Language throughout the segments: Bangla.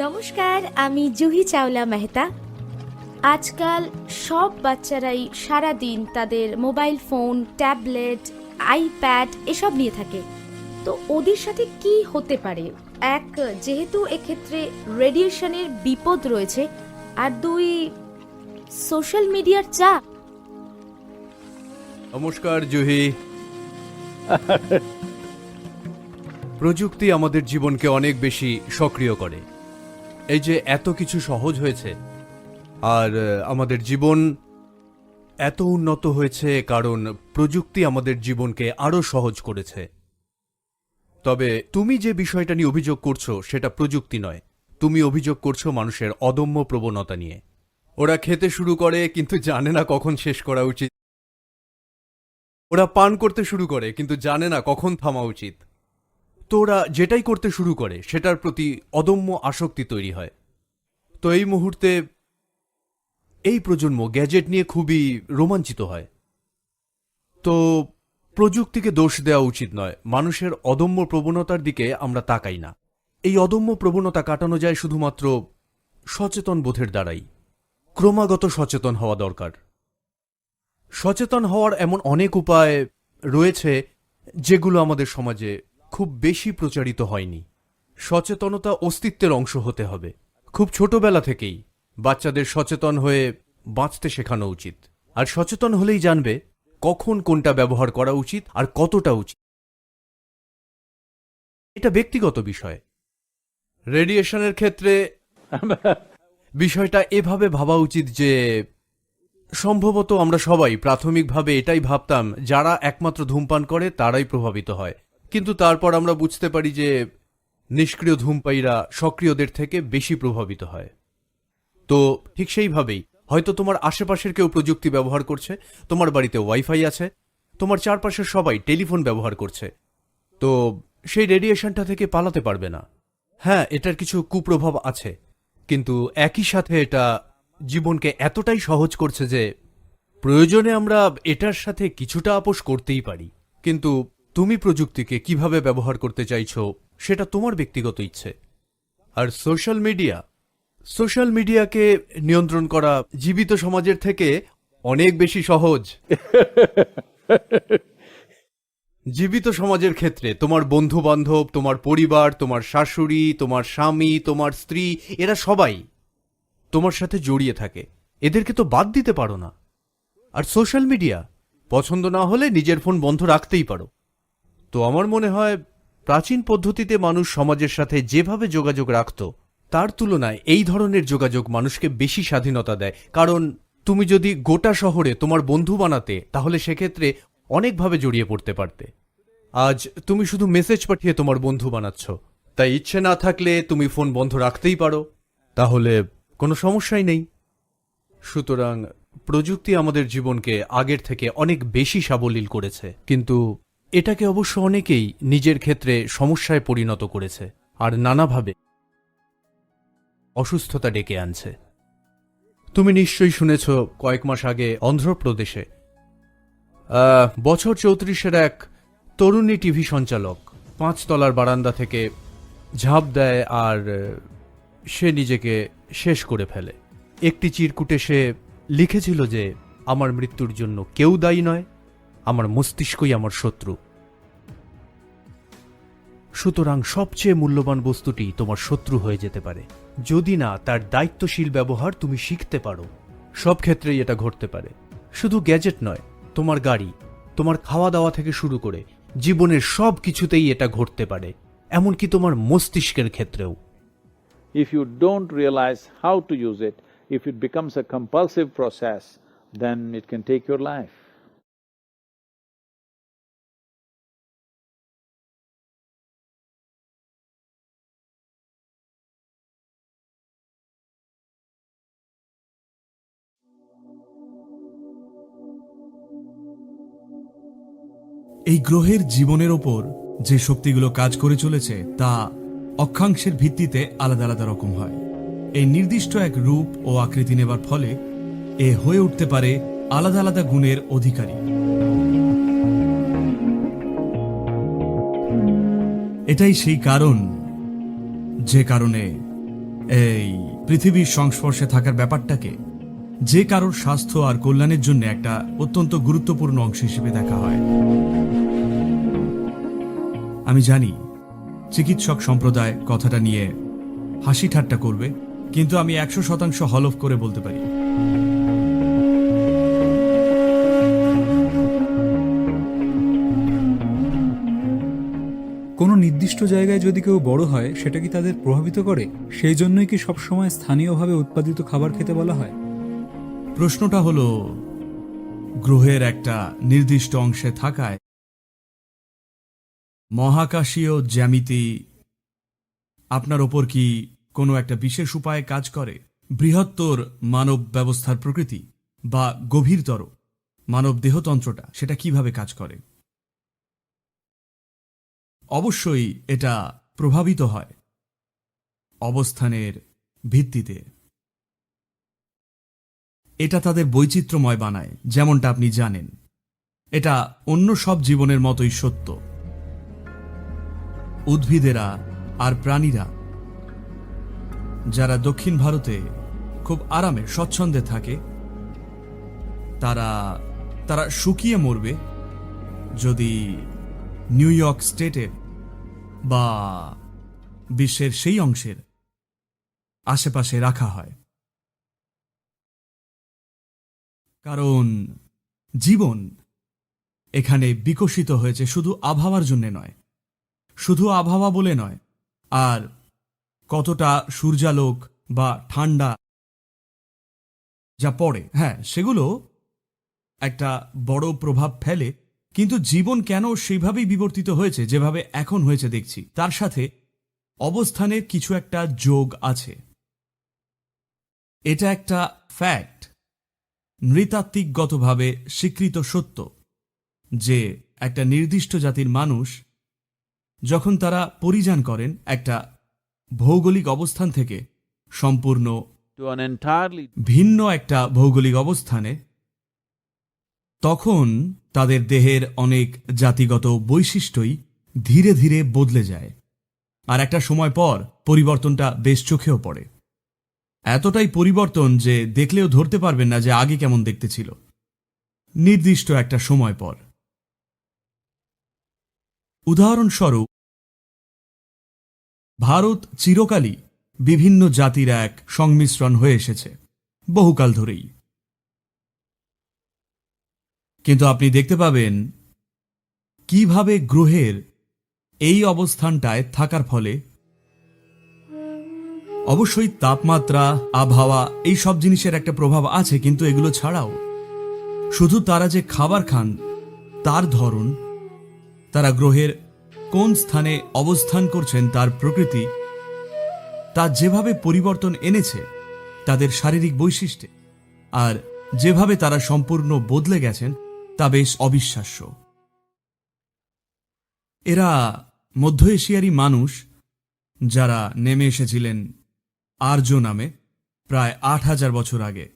নমস্কার, আমি জুহি চাওলা মেহতা। আজকাল সব বাচ্চারাই সারা দিন তাদের মোবাইল ফোন, ট্যাবলেট, আইপ্যাড এসব নিয়ে থাকে। তো ওদের সাথে কি হতে পারে? এক, যেহেতু এক্ষেত্রে রেডিয়েশনের বিপদ রয়েছে, আর দুই, সোশ্যাল মিডিয়ার চাপ। নমস্কার, জুহি। প্রযুক্তি আমাদের জীবনকে অনেক বেশি সক্রিয় করে। এই যে এত কিছু সহজ হয়েছে, আর আমাদের জীবন এত উন্নত হয়েছে, কারণ প্রযুক্তি আমাদের জীবনকে আরও সহজ করেছে। তবে তুমি যে বিষয়টা নিয়ে অভিযোগ করছ, সেটা প্রযুক্তি নয়। তুমি অভিযোগ করছ মানুষের অদম্য প্রবণতা নিয়ে। ওরা খেতে শুরু করে, কিন্তু জানে না কখন শেষ করা উচিত। ওরা পান করতে শুরু করে, কিন্তু জানে না কখন থামা উচিত। তো ওরা যেটাই করতে শুরু করে, সেটার প্রতি অদম্য আসক্তি তৈরি হয়। তো এই মুহূর্তে এই প্রজন্ম গ্যাজেট নিয়ে খুবই রোমাঞ্চিত হয়। তো প্রযুক্তিকে দোষ দেওয়া উচিত নয়, মানুষের অদম্য প্রবণতার দিকে আমরা তাকাই না। এই অদম্য প্রবণতা কাটানো যায় শুধুমাত্র সচেতন বোধের দ্বারাই। ক্রমাগত সচেতন হওয়া দরকার। সচেতন হওয়ার এমন অনেক উপায় রয়েছে যেগুলো আমাদের সমাজে খুব বেশি প্রচারিত হয়নি। সচেতনতা অস্তিত্বের অংশ হতে হবে। খুব ছোটবেলা থেকেই বাচ্চাদের সচেতন হয়ে বাঁচতে শেখানো উচিত। আর সচেতন হলেই জানবে কখন কোনটা ব্যবহার করা উচিত আর কতটা উচিত। এটা ব্যক্তিগত বিষয়। রেডিয়েশনের ক্ষেত্রে বিষয়টা এভাবে ভাবা উচিত যে সম্ভবত আমরা সবাই প্রাথমিকভাবে এটাই ভাবতাম, যারা একমাত্র ধূমপান করে তারাই প্রভাবিত হয়। কিন্তু তারপর আমরা বুঝতে পারি যে নিষ্ক্রিয় ধূমপায়ীরা সক্রিয়দের থেকে বেশি প্রভাবিত হয়। তো ঠিক সেইভাবেই, হয়তো তোমার আশেপাশের কেউ প্রযুক্তি ব্যবহার করছে, তোমার বাড়িতে ওয়াইফাই আছে, তোমার চারপাশের সবাই টেলিফোন ব্যবহার করছে, তো সেই রেডিয়েশনটা থেকে পালাতে পারবে না। হ্যাঁ এটার কিছু কুপ্রভাব আছে, কিন্তু একই সাথে এটা জীবনকে এতটাই সহজ করছে যে প্রয়োজনে আমরা এটার সাথে কিছুটা আপোষ করতেই পারি। কিন্তু তুমি প্রযুক্তিকে কীভাবে ব্যবহার করতে চাইছো সেটা তোমার ব্যক্তিগত ইচ্ছে। আর সোশ্যাল মিডিয়া সোশ্যাল মিডিয়াকে নিয়ন্ত্রণ করা জীবিত সমাজের থেকে অনেক বেশি সহজ। জীবিত সমাজের ক্ষেত্রে তোমার বন্ধু বান্ধব তোমার পরিবার তোমার শাশুড়ি তোমার স্বামী তোমার স্ত্রী এরা সবাই তোমার সাথে জড়িয়ে থাকে। এদেরকে তো বাদ দিতে পারো না। আর সোশ্যাল মিডিয়া পছন্দ না হলে নিজের ফোন বন্ধ রাখতেই পারো। তো আমার মনে হয় প্রাচীন পদ্ধতিতে মানুষ সমাজের সাথে যেভাবে যোগাযোগ রাখত, তার তুলনায় এই ধরনের যোগাযোগ মানুষকে বেশি স্বাধীনতা দেয়। কারণ তুমি যদি গোটা শহরে তোমার বন্ধু বানাতে, তাহলে সেক্ষেত্রে অনেকভাবে জড়িয়ে পড়তে পারতে। আজ তুমি শুধু মেসেজ পাঠিয়ে তোমার বন্ধু বানাচ্ছ। তাই ইচ্ছে না থাকলে তুমি ফোন বন্ধ রাখতেই পারো। তাহলে কোনো সমস্যাই নেই। সুতরাং প্রযুক্তি আমাদের জীবনকে আগের থেকে অনেক বেশি সাবলীল করেছে। কিন্তু এটাকে অবশ্য অনেকেই নিজের ক্ষেত্রে সমস্যায় পরিণত করেছে আর নানাভাবে অসুস্থতা ডেকে আনছে। তুমি নিশ্চয়ই শুনেছ কয়েক মাস আগে অন্ধ্রপ্রদেশে বছর চৌত্রিশের এক তরুণী টিভি সঞ্চালক পাঁচতলার বারান্দা থেকে ঝাঁপ দেয় আর সে নিজেকে শেষ করে ফেলে। একটি চিরকুটে সে লিখেছিল যে, আমার মৃত্যুর জন্য কেউ দায়ী নয়। আমার মস্তিষ্কই আমার শত্রু। সুতরাং সবচেয়ে মূল্যবান বস্তুটি তোমার শত্রু হয়ে যেতে পারে। যদি না তার দায়িত্বশীল ব্যবহার তুমি শিখতে পারো। সব ক্ষেত্রেই এটা ঘটতে পারে। শুধু গ্যাজেট নয় তোমার গাড়ি তোমার খাওয়া দাওয়া থেকে শুরু করে জীবনের সব কিছুতেই এটা ঘটতে পারে এমনকি তোমার মস্তিষ্কের ক্ষেত্রেও। If you don't realise how to use it, if it becomes a compulsive process then it can take your life. এই গ্রহের জীবনের ওপর যে শক্তিগুলো কাজ করে চলেছে, তা অক্ষাংশের ভিত্তিতে আলাদা আলাদা রকম হয়। এই নির্দিষ্ট এক রূপ ও আকৃতি নেবার ফলে এ হয়ে উঠতে পারে আলাদা আলাদা গুণের অধিকারী। এটাই সেই কারণ, যে কারণে এই পৃথিবীর সংস্পর্শে থাকার ব্যাপারটাকে যে কারোর স্বাস্থ্য আর কল্যাণের জন্য একটা অত্যন্ত গুরুত্বপূর্ণ অংশ হিসেবে দেখা হয়। আমি জানি, চিকিৎসক সম্প্রদায় কথাটা নিয়ে হাসি ঠাট্টা করবে, কিন্তু আমি একশো শতাংশ হলফ করে বলতে পারি। কোনো নির্দিষ্ট জায়গায় যদি কেউ বড় হয়, সেটা কি তাদের প্রভাবিত করে? সেই জন্যই কি সবসময় স্থানীয়ভাবে উৎপাদিত খাবার খেতে বলা হয়? প্রশ্নটা হলো, গ্রহের একটা নির্দিষ্ট অংশে থাকায় মহাকাশীয় জ্যামিতি আপনার ওপর কি কোনো একটা বিশেষ উপায়ে কাজ করে? বৃহত্তর মানব ব্যবস্থার প্রকৃতি বা গভীরতর মানব দেহতন্ত্রটা, সেটা কীভাবে কাজ করে? অবশ্যই এটা প্রভাবিত হয় অবস্থানের ভিত্তিতে। এটা তাদের বৈচিত্র্যময় বানায়, যেমনটা আপনি জানেন। এটা অন্য সব জীবনের মতোই সত্য। উদ্ভিদেরা আর প্রাণীরা, যারা দক্ষিণ ভারতে খুব আরামে, স্বচ্ছন্দে থাকে, তারা তারা শুকিয়ে মরবে যদি নিউ ইয়র্ক স্টেটের বা বিশ্বের সেই অংশের আশেপাশে রাখা হয়। কারণ জীবন এখানে বিকশিত হয়েছে শুধু আবহাওয়ার জন্য নয়, শুধু আবহাওয়া বলে নয়, আর কতটা সূর্যালোক বা ঠান্ডা যা পড়ে হ্যাঁ সেগুলো একটা বড় প্রভাব ফেলে, কিন্তু জীবন কেন সেইভাবেই বিবর্তিত হয়েছে, যেভাবে এখন হয়েছে দেখছি। তার সাথে অবস্থানের কিছু একটা যোগ আছে। এটা একটা ফ্যাক্ট নৃতাত্ত্বিকগতভাবে স্বীকৃত সত্য যে একটা নির্দিষ্ট জাতির মানুষ যখন তারা পরিযান করেন একটা ভৌগোলিক অবস্থান থেকে সম্পূর্ণ ভিন্ন একটা ভৌগোলিক অবস্থানে তখন তাদের দেহের অনেক জাতিগত বৈশিষ্ট্যই ধীরে ধীরে বদলে যায়। আর একটা সময় পর পরিবর্তনটা বেশ চোখেও পড়ে। এতটাই পরিবর্তন যে দেখলেও ধরতে পারবেন না যে আগে কেমন দেখতে ছিল। নির্দিষ্ট একটা সময় পর। উদাহরণস্বরূপ, ভারত চিরকালই বিভিন্ন জাতির এক সংমিশ্রণ হয়ে এসেছে, বহুকাল ধরেই। কিন্তু আপনি দেখতে পাবেন, কীভাবে গ্রহের এই অবস্থানটায় থাকার ফলে অবশ্যই তাপমাত্রা, আবহাওয়া, এই সব জিনিসের একটা প্রভাব আছে, কিন্তু এগুলো ছাড়াও শুধু তারা যে খাবার খান, তার ধরন, তারা গ্রহের কোন স্থানে অবস্থান করছেন, তার প্রকৃতি, তা যেভাবে পরিবর্তন এনেছে, তাদের শারীরিক বৈশিষ্ট্যে, আর যেভাবে তারা সম্পূর্ণ বদলে গেছেন, তা বেশ অবিশ্বাস্য। এরা মধ্য এশিয়ারই মানুষ যারা নেমে এসেছিলেন আর্য নামে প্রায় আট হাজার বছর আগে।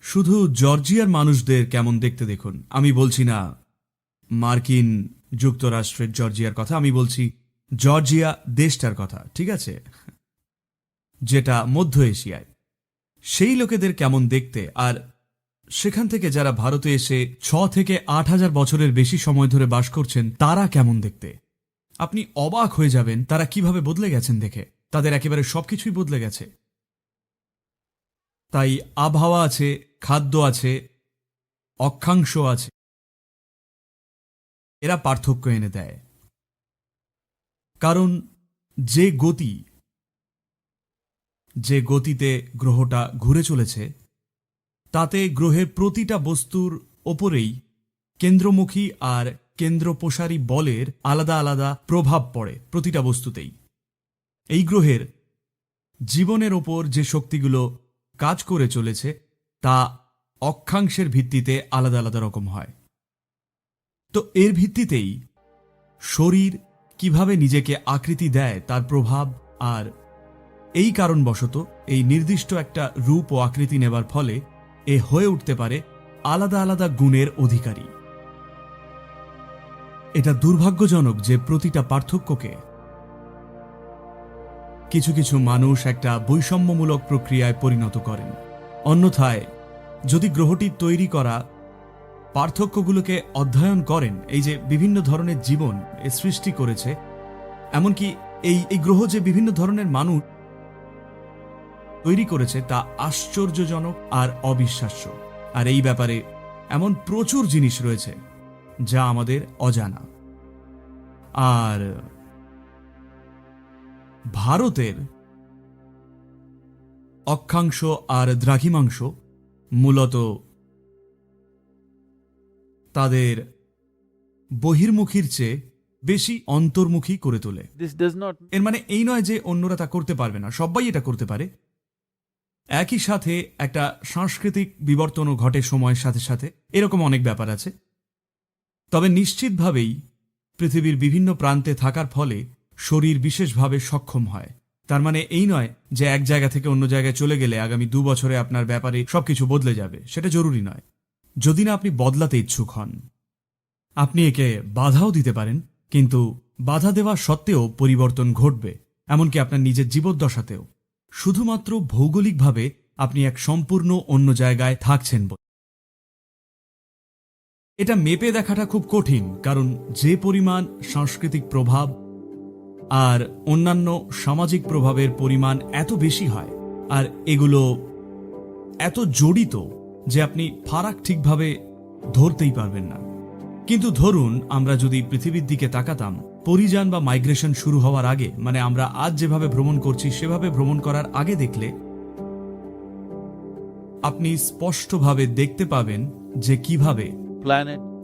শুধু জর্জিয়ার মানুষদের কেমন দেখতে দেখুন, আমি বলছি না মার্কিন যুক্তরাষ্ট্রের জর্জিয়ার কথা, আমি বলছি জর্জিয়া দেশটার কথা, ঠিক আছে? যেটা মধ্য এশিয়ায়। সেই লোকেদের কেমন দেখতে, আর সেখান থেকে যারা ভারতে এসে ছ থেকে আট হাজার বছরের বেশি সময় ধরে বাস করছেন, তারা কেমন দেখতে? আপনি অবাক হয়ে যাবেন, তারা কীভাবে বদলে গেছেন দেখে। তাদের একেবারে সবকিছুই বদলে গেছে। তাই আবহাওয়া আছে, খাদ্য আছে, অক্ষাংশ আছে। এরা পার্থক্য এনে দেয়। কারণ যে গতি, যে গতিতে গ্রহটা ঘুরে চলেছে, তাতে গ্রহের প্রতিটা বস্তুর ওপরেই কেন্দ্রমুখী আর কেন্দ্রপ্রসারী বলের আলাদা আলাদা প্রভাব পড়ে প্রতিটা বস্তুতেই। এই গ্রহের জীবনের ওপর যে শক্তিগুলো কাজ করে চলেছে, তা অক্ষাংশের ভিত্তিতে আলাদা আলাদা রকম হয়। তো এর ভিত্তিতেই শরীর কীভাবে নিজেকে আকৃতি দেয়, তার প্রভাব আর এই কারণবশত এই নির্দিষ্ট একটা রূপ ও আকৃতি নেবার ফলে এ হয়ে উঠতে পারে আলাদা আলাদা গুণের অধিকারী। এটা দুর্ভাগ্যজনক যে প্রতিটা পার্থক্যকে কিছু কিছু মানুষ একটা বৈষম্যমূলক প্রক্রিয়ায় পরিণত করেন। অন্যথায়, যদি গ্রহটি তৈরি করা পার্থক্যগুলোকে অধ্যয়ন করেন, এই যে বিভিন্ন ধরনের জীবন সৃষ্টি করেছে, এমনকি এই এই গ্রহ যে বিভিন্ন ধরনের মানুষ তৈরি করেছে, তা আশ্চর্যজনক আর অবিশ্বাস্য। আর এই ব্যাপারে এমন প্রচুর জিনিস রয়েছে, যা আমাদের অজানা। আর ভারতের অক্ষাংশ আর দ্রাঘিমাংশ মূলত তাদের বহির্মুখীর চেয়ে বেশি অন্তর্মুখী করে তোলে। এর মানে এই নয় যে অন্যরা তা করতে পারবে না সবাই এটা করতে পারে। একই সাথে একটা সাংস্কৃতিক বিবর্তনও ঘটে সময়ের সাথে সাথে এরকম অনেক ব্যাপার আছে। তবে নিশ্চিতভাবেই পৃথিবীর বিভিন্ন প্রান্তে থাকার ফলে শরীর বিশেষভাবে সক্ষম হয়। তার মানে এই নয় যে এক জায়গা থেকে অন্য জায়গায় চলে গেলে আগামী দু বছরে আপনার ব্যাপারে সবকিছু বদলে যাবে, সেটা জরুরি নয়। যদি না আপনি বদলাতে ইচ্ছুক হন। আপনি একে বাধাও দিতে পারেন, কিন্তু বাধা দেওয়া সত্ত্বেও পরিবর্তন ঘটবে, এমনকি আপনার নিজের জীবদ্দশাতেও। শুধুমাত্র ভৌগোলিকভাবে আপনি এক সম্পূর্ণ অন্য জায়গায় থাকছেন বলে। এটা মেপে দেখাটা খুব কঠিন, কারণ যে পরিমাণ সাংস্কৃতিক প্রভাব আর অন্যান্য সামাজিক প্রভাবের পরিমাণ এত বেশি হয় আর এগুলো এত জড়িত যে আপনি ফারাক ঠিকভাবে ধরতেই পারবেন না। কিন্তু ধরুন আমরা যদি পৃথিবীর দিকে তাকাতাম পরিযান বা মাইগ্রেশন শুরু হওয়ার আগে মানে আমরা আজ যেভাবে ভ্রমণ করছি সেভাবে ভ্রমণ করার আগে দেখলে আপনি স্পষ্টভাবে দেখতে পাবেন যে কীভাবে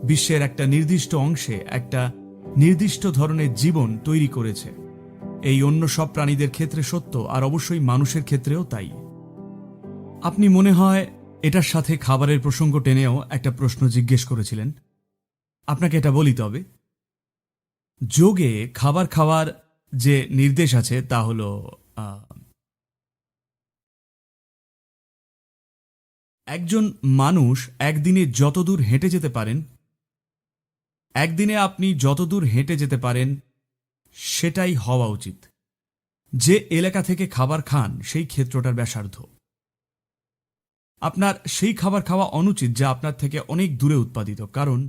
বিশ্বের একটা নির্দিষ্ট অংশে একটা নির্দিষ্ট ধরনের জীবন তৈরি করেছে। এই অন্য সব প্রাণীদের ক্ষেত্রে সত্য, আর অবশ্যই মানুষের ক্ষেত্রেও তাই। আপনি মনে হয় এটার সাথে খাবারের প্রসঙ্গ টেনেও একটা প্রশ্ন জিজ্ঞেস করেছিলেন। আপনাকে এটা বলি তবে। যোগে খাবার খাওয়ার যে নির্দেশ আছে তা হল একজন মানুষ একদিনে যতদূর হেঁটে যেতে পারেন একদিনে আপনি যতদূর হেঁটে যেতে পারেন, সেটাই হওয়া উচিত। যে এলাকা থেকে খাবার খান, সেই ক্ষেত্রটার ব্যাসার্ধ। আপনার সেই খাবার খাওয়া অনুচিত যা আপনার থেকে অনেক দূরে উৎপাদিত, কারণ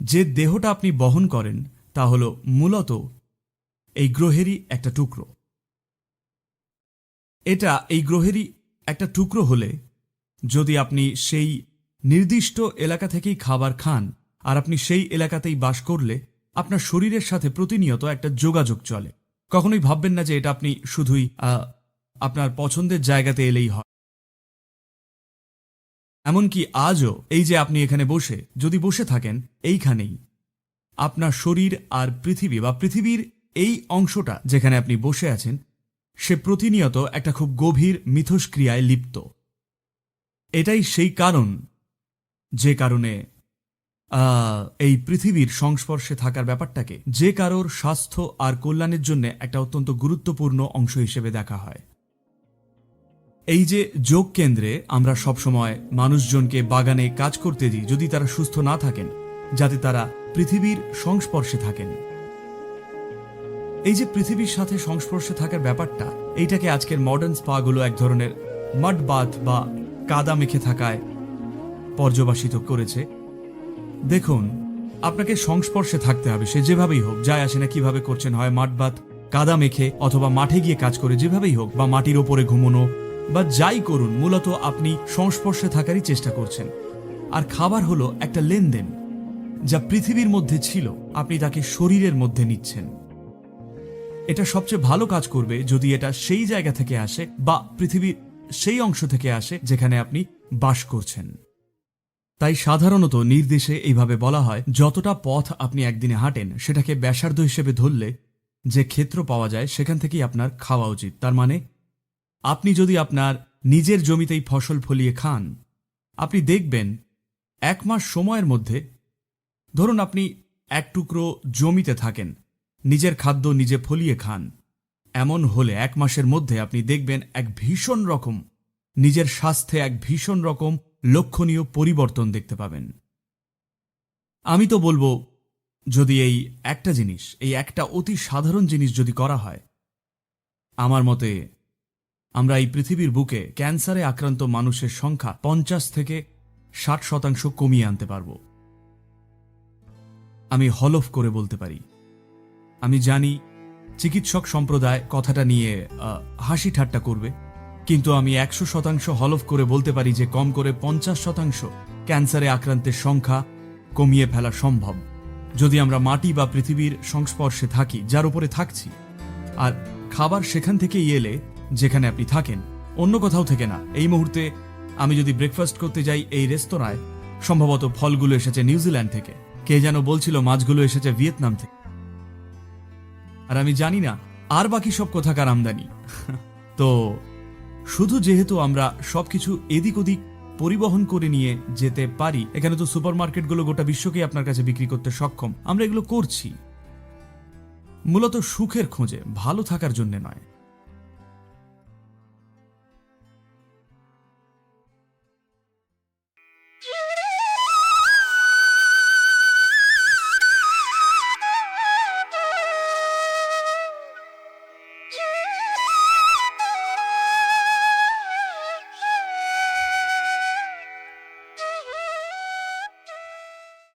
যে দেহটা আপনি বহন করেন, তা হল মূলত এই গ্রহেরই একটা টুকরো। এটা এই গ্রহেরই একটা টুকরো হলে যদি আপনি সেই নির্দিষ্ট এলাকা থেকেই খাবার খান, আর আপনি সেই এলাকাতেই বাস করলে আপনার শরীরের সাথে প্রতিনিয়ত একটা যোগাযোগ চলে। কখনোই ভাববেন না যে এটা আপনি শুধুই আপনার পছন্দের জায়গাতে এলেই হয়। এমনকি আজও এই যে আপনি এখানে বসে, যদি বসে থাকেন, এইখানেই। আপনার শরীর আর পৃথিবী বা পৃথিবীর এই অংশটা যেখানে আপনি বসে আছেন, সে প্রতিনিয়ত একটা খুব গভীর মিথস্ক্রিয়ায় লিপ্ত। এটাই সেই কারণ যে কারণে এই পৃথিবীর সংস্পর্শে থাকার ব্যাপারটাকে যে কারোর স্বাস্থ্য আর কল্যাণের জন্য একটা অত্যন্ত গুরুত্বপূর্ণ অংশ হিসেবে দেখা হয়। এই যে যোগ কেন্দ্রে আমরা সবসময় মানুষজনকে বাগানে কাজ করতে দিই, যদি তারা সুস্থ না থাকেন, যাতে তারা পৃথিবীর সংস্পর্শে থাকেন। এই যে পৃথিবীর সাথে সংস্পর্শে থাকার ব্যাপারটা, এইটাকে আজকের মডার্ন স্পাগুলো এক ধরনের মাড বাথ বা কাদা মেখে থাকায় পর্যবাসিত করেছে। দেখুন, আপনাকে সংস্পর্শে থাকতে হবে, সে যেভাবেই হোক, যায় আসে না কীভাবে করছেন, হয় মাঠ বাত কাদা মেখে, অথবা মাঠে গিয়ে কাজ করে, যেভাবেই হোক, বা মাটির ওপরে ঘুমোনো, বা যাই করুন, মূলত আপনি সংস্পর্শে থাকারই চেষ্টা করছেন। আর খাবার হলো একটা লেনদেন, যা পৃথিবীর মধ্যে ছিল, আপনি তাকে শরীরের মধ্যে নিচ্ছেন। এটা সবচেয়ে ভালো কাজ করবে যদি এটা সেই জায়গা থেকে আসে, বা পৃথিবীর সেই অংশ থেকে আসে, যেখানে আপনি বাস করছেন। তাই সাধারণত নির্দেশে এইভাবে বলা হয়, যতটা পথ আপনি একদিনে হাঁটেন, সেটাকে ব্যাসার্ধ হিসেবে ধরলে যে ক্ষেত্র পাওয়া যায়, সেখান থেকেই আপনার খাওয়া উচিত। তার মানে আপনি যদি আপনার নিজের জমিতেই ফসল ফলিয়ে খান, আপনি দেখবেন এক মাস সময়ের মধ্যে, ধরুন আপনি এক টুকরো জমিতে থাকেন, নিজের খাদ্য নিজে ফলিয়ে খান, এমন হলে এক মাসের মধ্যে আপনি দেখবেন এক ভীষণ রকম, নিজের স্বাস্থ্যে এক ভীষণ রকম লক্ষণীয় পরিবর্তন দেখতে পাবেন। আমি তো বলব, যদি এই একটা জিনিস, এই একটা অতি সাধারণ জিনিস যদি করা হয়, আমার মতে আমরা এই পৃথিবীর বুকে ক্যান্সারে আক্রান্ত মানুষের সংখ্যা পঞ্চাশ থেকে ষাট শতাংশ কমিয়ে আনতে পারব। আমি হলফ করে বলতে পারি। আমি জানি চিকিৎসক সম্প্রদায় কথাটা নিয়ে হাসি ঠাট্টা করবে। কিন্তু আমি একশো শতাংশ হলফ করে বলতে পারি যে কম করে পঞ্চাশ শতাংশ ক্যান্সারে আক্রান্তের সংখ্যা কমিয়ে ফেলা সম্ভব। যদি আমরা মাটি বা পৃথিবীর সংস্পর্শে থাকি, যার উপরে থাকছি, আর খাবার সেখান থেকেই এলে যেখানে আপনি থাকেন, অন্য কোথাও থেকে না। এই মুহূর্তে আমি যদি ব্রেকফাস্ট করতে যাই এই রেস্তোরাঁয়, সম্ভবত ফলগুলো এসেছে নিউজিল্যান্ড থেকে। কে যেন বলছিল মাছগুলো এসেছে ভিয়েতনাম থেকে। আর আমি জানি না, আর বাকি সব কোথাকার আমদানি। তো শুধু যেহেতু আমরা সবকিছু এদিক ওদিক পরিবহন করে নিয়ে যেতে পারি, এখানে তো সুপার সুপারমার্কেটগুলো গোটা বিশ্বকে আপনার কাছে বিক্রি করতে সক্ষম। আমরা এগুলো করছি। মূলত সুখের খোঁজে, ভালো থাকার জন্য নয়।